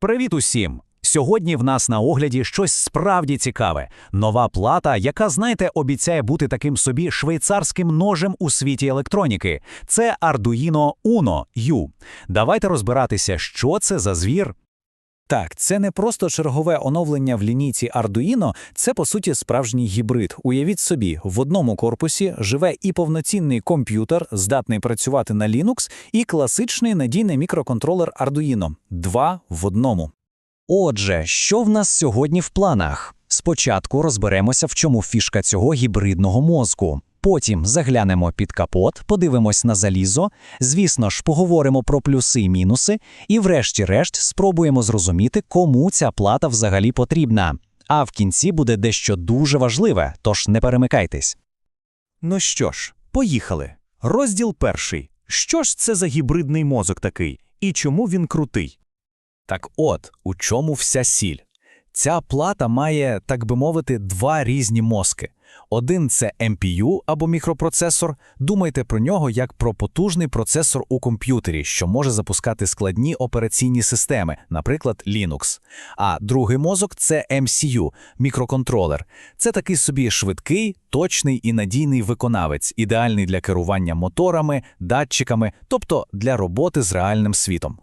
Привіт усім! Сьогодні в нас на огляді щось справді цікаве. Нова плата, яка, знаєте, обіцяє бути таким собі швейцарським ножем у світі електроніки. Це Arduino Uno U. Давайте розбиратися, що це за звір. Так, це не просто чергове оновлення в лінійці Arduino, це по суті справжній гібрид. Уявіть собі, в одному корпусі живе і повноцінний комп'ютер, здатний працювати на Linux, і класичний надійний мікроконтролер Arduino. Два в одному. Отже, що в нас сьогодні в планах? Спочатку розберемося, в чому фішка цього гібридного мозку. Потім заглянемо під капот, подивимось на залізо, звісно ж, поговоримо про плюси і мінуси, і, врешті-решт, спробуємо зрозуміти, кому ця плата взагалі потрібна. А в кінці буде дещо дуже важливе, тож не перемикайтесь. Ну що ж, поїхали. Розділ перший. Що ж це за гібридний мозок такий? І чому він крутий? Так от, у чому вся сіль? Ця плата має, так би мовити, два різні мозки. Один це MPU або мікропроцесор. Думайте про нього як про потужний процесор у комп'ютері, що може запускати складні операційні системи, наприклад, Linux. А другий мозок це MCU мікроконтролер. Це такий собі швидкий, точний і надійний виконавець, ідеальний для керування моторами, датчиками, тобто для роботи з реальним світом.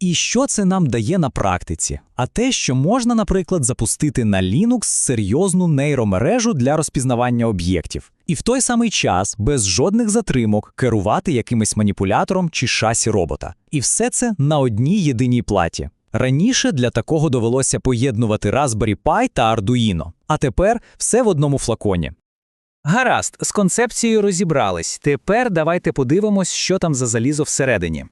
І що це нам дає на практиці? А те, що можна, наприклад, запустити на Linux серйозну нейромережу для розпізнавання об'єктів, і в той самий час без жодних затримок керувати якимось маніпулятором чи шасі робота. І все це на одній єдиній платі. Раніше для такого довелося поєднувати Raspberry Pi та Arduino, а тепер все в одному флаконі. Гаразд, з концепцією розібрались. Тепер давайте подивимось, що там за залізо всередині.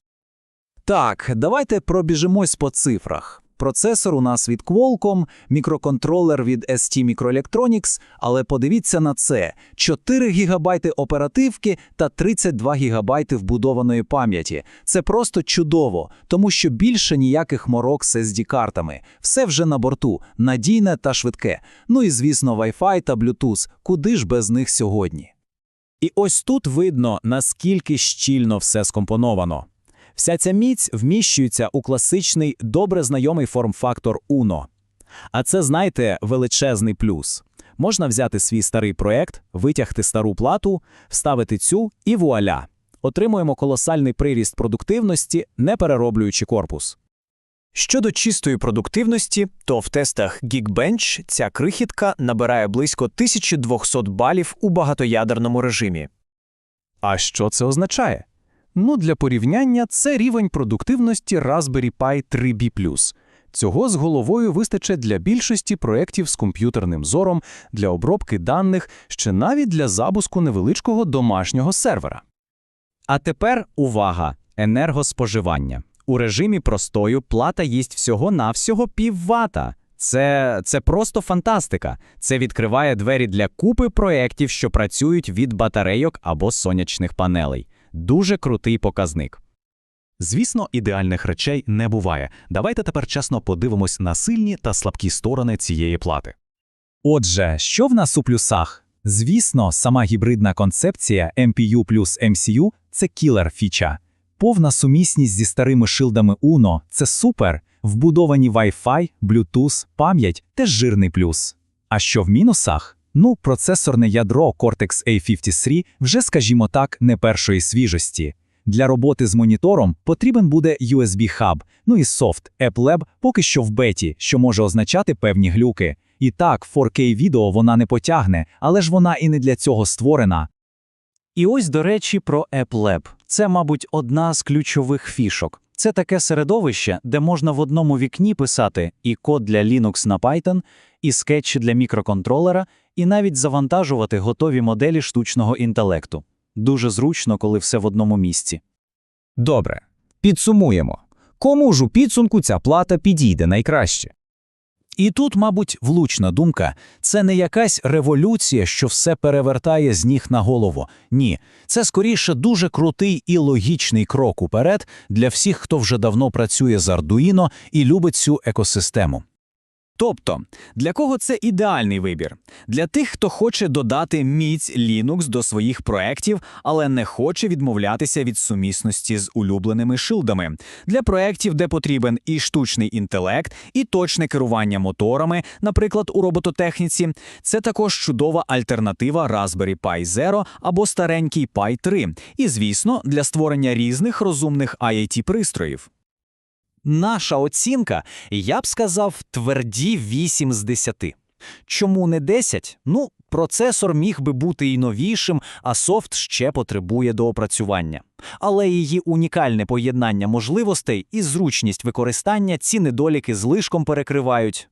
Так, давайте пробіжимось по цифрах. Процесор у нас від Qualcomm, мікроконтролер від ST Microelectronics, але подивіться на це: 4 ГБ оперативки та 32 ГБ вбудованої пам'яті. Це просто чудово, тому що більше ніяких морок з SD-картами. Все вже на борту, надійне та швидке. Ну і звісно, Wi-Fi та Bluetooth. Куди ж без них сьогодні? І ось тут видно, наскільки щільно все скомпоновано. Вся ця міць вміщується у класичний, добре знайомий форм-фактор Uno. А це, знаєте, величезний плюс. Можна взяти свій старий проект, витягти стару плату, вставити цю і вуаля. Отримуємо колосальний приріст продуктивності, не перероблюючи корпус. Щодо чистої продуктивності, то в тестах Geekbench ця крихітка набирає близько 1200 балів у багатоядерному режимі. А що це означає? Ну, для порівняння це рівень продуктивності Raspberry Pi 3B+. Цього з головою вистачить для більшості проєктів з комп'ютерним зором, для обробки даних, ще навіть для запуску невеличкого домашнього сервера. А тепер увага! Енергоспоживання. У режимі простою плата їсть всього-навсього піввата. Це, це просто фантастика. Це відкриває двері для купи проєктів, що працюють від батарейок або сонячних панелей. Дуже крутий показник. Звісно, ідеальних речей не буває. Давайте тепер чесно подивимось на сильні та слабкі сторони цієї плати. Отже, що в нас у плюсах? Звісно, сама гібридна концепція MPU плюс MCU – це кілер фіча. Повна сумісність зі старими шилдами Uno – це супер. Вбудовані Wi-Fi, Bluetooth, пам'ять – теж жирний плюс. А що в мінусах? Ну, процесорне ядро Cortex A53 вже, скажімо так, не першої свіжості. Для роботи з монітором потрібен буде USB-хаб, ну і софт AppLab поки що в беті, що може означати певні глюки. І так, 4K відео вона не потягне, але ж вона і не для цього створена. І ось, до речі, про AppLab. Це, мабуть, одна з ключових фішок. Це таке середовище, де можна в одному вікні писати і код для Linux на Python, і скетчі для мікроконтролера, і навіть завантажувати готові моделі штучного інтелекту. Дуже зручно, коли все в одному місці. Добре, підсумуємо. Кому ж у підсумку ця плата підійде найкраще? І тут, мабуть, влучна думка це не якась революція, що все перевертає з ніг на голову. Ні, це скоріше дуже крутий і логічний крок уперед для всіх, хто вже давно працює з Ардуїно і любить цю екосистему. Тобто, для кого це ідеальний вибір? Для тих, хто хоче додати міць Linux до своїх проєктів, але не хоче відмовлятися від сумісності з улюбленими шилдами. Для проєктів, де потрібен і штучний інтелект, і точне керування моторами, наприклад, у робототехніці, це також чудова альтернатива Raspberry Pi Zero або старенький Pi 3. І, звісно, для створення різних розумних IoT-пристроїв. Наша оцінка, я б сказав, тверді 8 з 10. Чому не 10? Ну, процесор міг би бути і новішим, а софт ще потребує доопрацювання. Але її унікальне поєднання можливостей і зручність використання ці недоліки злишком перекривають.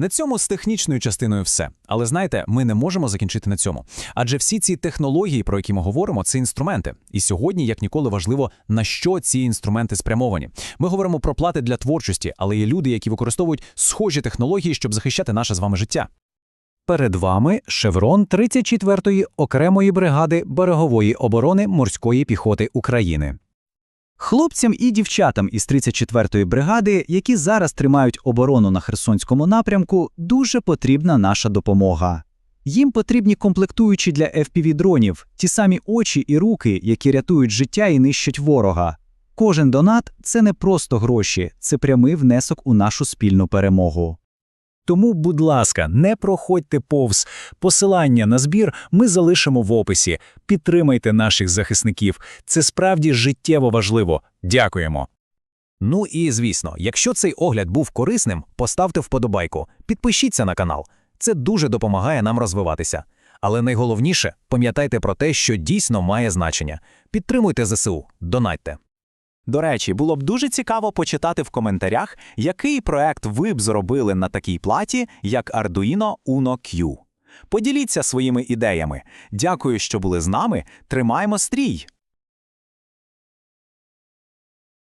На цьому з технічною частиною все. Але знаєте, ми не можемо закінчити на цьому. Адже всі ці технології, про які ми говоримо, це інструменти. І сьогодні, як ніколи, важливо, на що ці інструменти спрямовані. Ми говоримо про плати для творчості, але є люди, які використовують схожі технології, щоб захищати наше з вами життя. Перед вами шеврон 34-ї окремої бригади берегової оборони морської піхоти України. Хлопцям і дівчатам із 34-ї бригади, які зараз тримають оборону на Херсонському напрямку, дуже потрібна наша допомога. Їм потрібні комплектуючі для FPV-дронів, ті самі очі і руки, які рятують життя і нищать ворога. Кожен донат це не просто гроші, це прямий внесок у нашу спільну перемогу. Тому, будь ласка, не проходьте повз. Посилання на збір ми залишимо в описі. Підтримайте наших захисників. Це справді життєво важливо. Дякуємо. Ну і звісно, якщо цей огляд був корисним, поставте вподобайку, підпишіться на канал. Це дуже допомагає нам розвиватися. Але найголовніше, пам'ятайте про те, що дійсно має значення. Підтримуйте ЗСУ, донатьте. До речі, було б дуже цікаво почитати в коментарях, який проект ви б зробили на такій платі, як Arduino Uno Q. Поділіться своїми ідеями. Дякую, що були з нами. Тримаємо стрій!